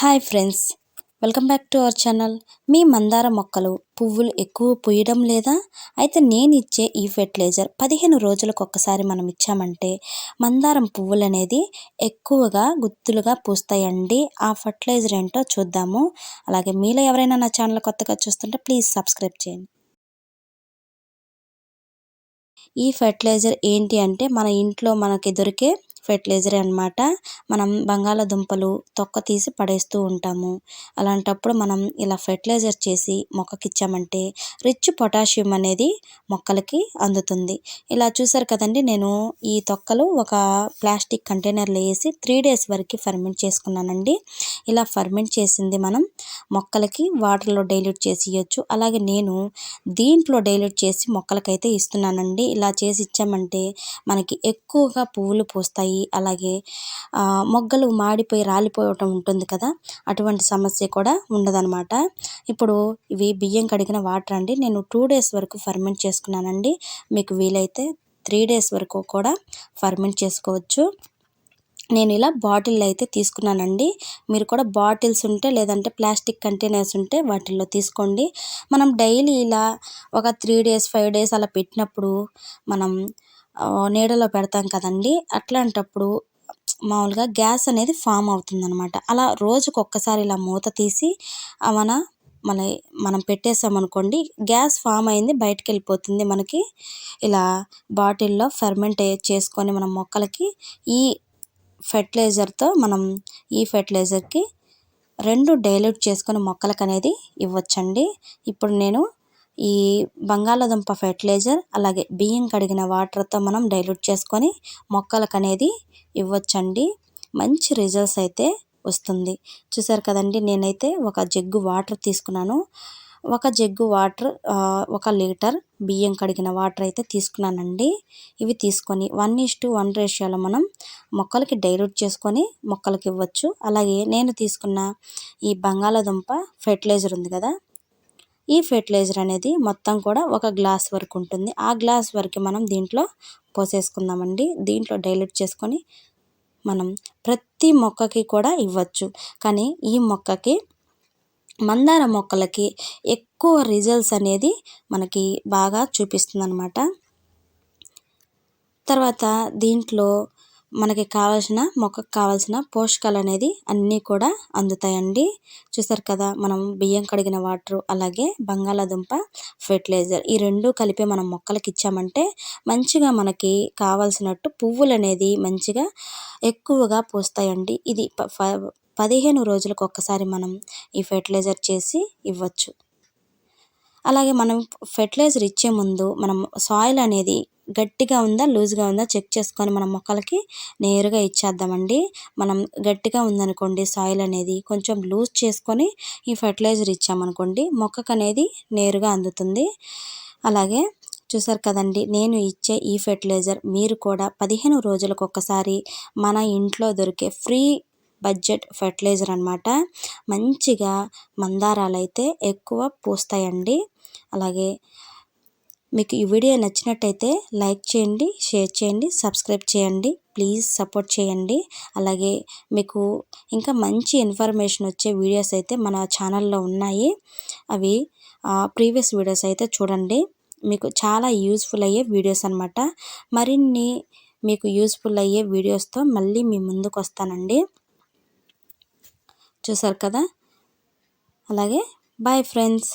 Hi friends welcome back to our channel. మీ మందార మొక్కలు పువ్వులు ఎక్కువ పూయడం లేదా? అయితే నేను ఇచ్చే ఈ ఫెర్టిలైజర్ పదిహేను రోజులకు ఒక్కసారి మనం ఇచ్చామంటే మందారం పువ్వులు అనేది ఎక్కువగా గుత్తులుగా పూస్తాయండి. ఆ ఫర్టిలైజర్ ఏంటో చూద్దాము. అలాగే మీలో ఎవరైనా నా ఛానల్ కొత్తగా చూస్తుంటే ప్లీజ్ సబ్స్క్రైబ్ చేయండి. ఈ ఫెర్టిలైజర్ ఏంటి అంటే మన ఇంట్లో మనకి దొరికే ఫెర్టిలైజర్ అనమాట మనం బంగాళాదుంపలు తొక్క తీసి పడేస్తూ ఉంటాము. అలాంటప్పుడు మనం ఇలా ఫెర్టిలైజర్ చేసి మొక్కకి ఇచ్చామంటే రిచ్ పొటాషియం అనేది మొక్కలకి అందుతుంది. ఇలా చూసారు కదండి నేను ఈ తొక్కలు ఒక ప్లాస్టిక్ కంటైనర్లో వేసి త్రీ డేస్ వరకు ఫర్మెంట్ చేసుకున్నానండి. ఇలా ఫర్మెంట్ చేసింది మనం మొక్కలకి వాటర్లో డైల్యూట్ చేసి ఇవ్వచ్చు అలాగే నేను దీంట్లో డైల్యూట్ చేసి మొక్కలకైతే ఇస్తున్నానండి. ఇలా చేసి ఇచ్చామంటే మనకి ఎక్కువగా పువ్వులు పూస్తాయి అలాగే మొగ్గలు మాడిపోయి రాలిపోవటం ఉంటుంది కదా అటువంటి సమస్య కూడా ఉండదనమాట ఇప్పుడు ఇవి బియ్యం కడిగిన వాటర్ అండి. నేను టూ డేస్ వరకు ఫర్మెంట్ చేసుకున్నానండి. మీకు వీలైతే త్రీ డేస్ వరకు కూడా ఫర్మెంట్ చేసుకోవచ్చు. నేను ఇలా బాటిల్ అయితే తీసుకున్నానండి. మీరు కూడా బాటిల్స్ ఉంటే లేదంటే ప్లాస్టిక్ కంటైనర్స్ ఉంటే వాటిల్లో తీసుకోండి. మనం డైలీ ఇలా ఒక త్రీ డేస్ ఫైవ్ డేస్ అలా పెట్టినప్పుడు మనం నీడలో పెడతాం కదండి. అట్లాంటప్పుడు మామూలుగా గ్యాస్ అనేది ఫామ్ అవుతుందనమాట అలా రోజుకు ఒక్కసారి ఇలా మూత తీసి మన మన మనం పెట్టేసామనుకోండి గ్యాస్ ఫామ్ అయింది బయటకు వెళ్ళిపోతుంది మనకి. ఇలా బాటిల్లో ఫెర్మెంట్ చేసుకొని మనం మొక్కలకి ఈ ఫెర్టిలైజర్తో మనం ఈ ఫెర్టిలైజర్కి రెండు డైల్యూట్ చేసుకొని మొక్కలకు అనేది ఇవ్వచ్చండి. ఇప్పుడు నేను ఈ బంగాళాదుంప ఫెర్టిలైజర్ అలాగే బియ్యం కడిగిన వాటర్తో మనం డైల్యూట్ చేసుకొని మొక్కలకు అనేది ఇవ్వచ్చండి. మంచి రిజల్ట్స్ అయితే వస్తుంది. చూసారు కదండి నేనైతే ఒక జగ్గు వాటర్ తీసుకున్నాను. ఒక జగ్గు వాటర్ ఒక లీటర్ బియ్యం కడిగిన వాటర్ అయితే తీసుకున్నానండి. ఇవి తీసుకొని వన్ ఈస్ టు వన్ రేషియోలో మనం మొక్కలకి డైల్యూట్ చేసుకొని మొక్కలకి ఇవ్వచ్చు. అలాగే నేను తీసుకున్న ఈ బంగాళాదుంప ఫెర్టిలైజర్ ఉంది కదా ఈ ఫెర్టిలైజర్ అనేది మొత్తం కూడా ఒక గ్లాస్ వరకు ఉంటుంది. ఆ గ్లాస్ వరకు మనం దీంట్లో పోసేసుకుందామండి. దీంట్లో డైల్యూట్ చేసుకొని మనం ప్రతి మొక్కకి కూడా ఇవ్వచ్చు. కానీ ఈ మొక్కకి మందార మొక్కలకి ఎక్కువ రిజల్ట్స్ అనేది మనకి బాగా చూపిస్తుంది అనమాట తర్వాత దీంట్లో మనకి కావాల్సిన మొక్కకు కావాల్సిన పోషకాలు అనేది అన్నీ కూడా అందుతాయండి. చూసారు కదా మనం బియ్యం కడిగిన వాటర్ అలాగే బంగాళాదుంప ఫెర్టిలైజర్ ఈ రెండు కలిపి మనం మొక్కలకి ఇచ్చామంటే మంచిగా మనకి కావాల్సినట్టు పువ్వులు అనేది మంచిగా ఎక్కువగా పూస్తాయండి. ఇది పదిహేను రోజులకు ఒక్కసారి మనం ఈ ఫెర్టిలైజర్ చేసి ఇవ్వచ్చు. అలాగే మనం ఫెర్టిలైజర్ ఇచ్చే ముందు మనం సాయిల్ అనేది గట్టిగా ఉందా లూజ్గా ఉందా చెక్ చేసుకొని మనం మొక్కలకి నేరుగా ఇచ్చేద్దామండి. మనం గట్టిగా ఉందనుకోండి సాయిల్ అనేది కొంచెం లూజ్ చేసుకొని ఈ ఫర్టిలైజర్ ఇచ్చామనుకోండి మొక్కకు అనేది నేరుగా అందుతుంది. అలాగే చూసారు కదండి నేను ఇచ్చే ఈ ఫెర్టిలైజర్ మీరు కూడా పదిహేను రోజులకు ఒక్కసారి మన ఇంట్లో దొరికే ఫ్రీ బడ్జెట్ ఫెర్టిలైజర్ అనమాట మంచిగా మందారాలు అయితే ఎక్కువ పూస్తాయండి. అలాగే మీకు ఈ వీడియో నచ్చినట్టయితే లైక్ చేయండి షేర్ చేయండి సబ్స్క్రైబ్ చేయండి ప్లీజ్ సపోర్ట్ చేయండి. అలాగే మీకు ఇంకా మంచి ఇన్ఫర్మేషన్ వచ్చే వీడియోస్ అయితే మన ఛానల్లో ఉన్నాయి. అవి ప్రీవియస్ వీడియోస్ అయితే చూడండి. మీకు చాలా యూస్ఫుల్ అయ్యే వీడియోస్ అనమాట మరిన్ని మీకు యూస్ఫుల్ అయ్యే వీడియోస్తో మళ్ళీ మీ ముందుకు వస్తానండి. చూసారు కదా? అలాగే బాయ్ ఫ్రెండ్స్.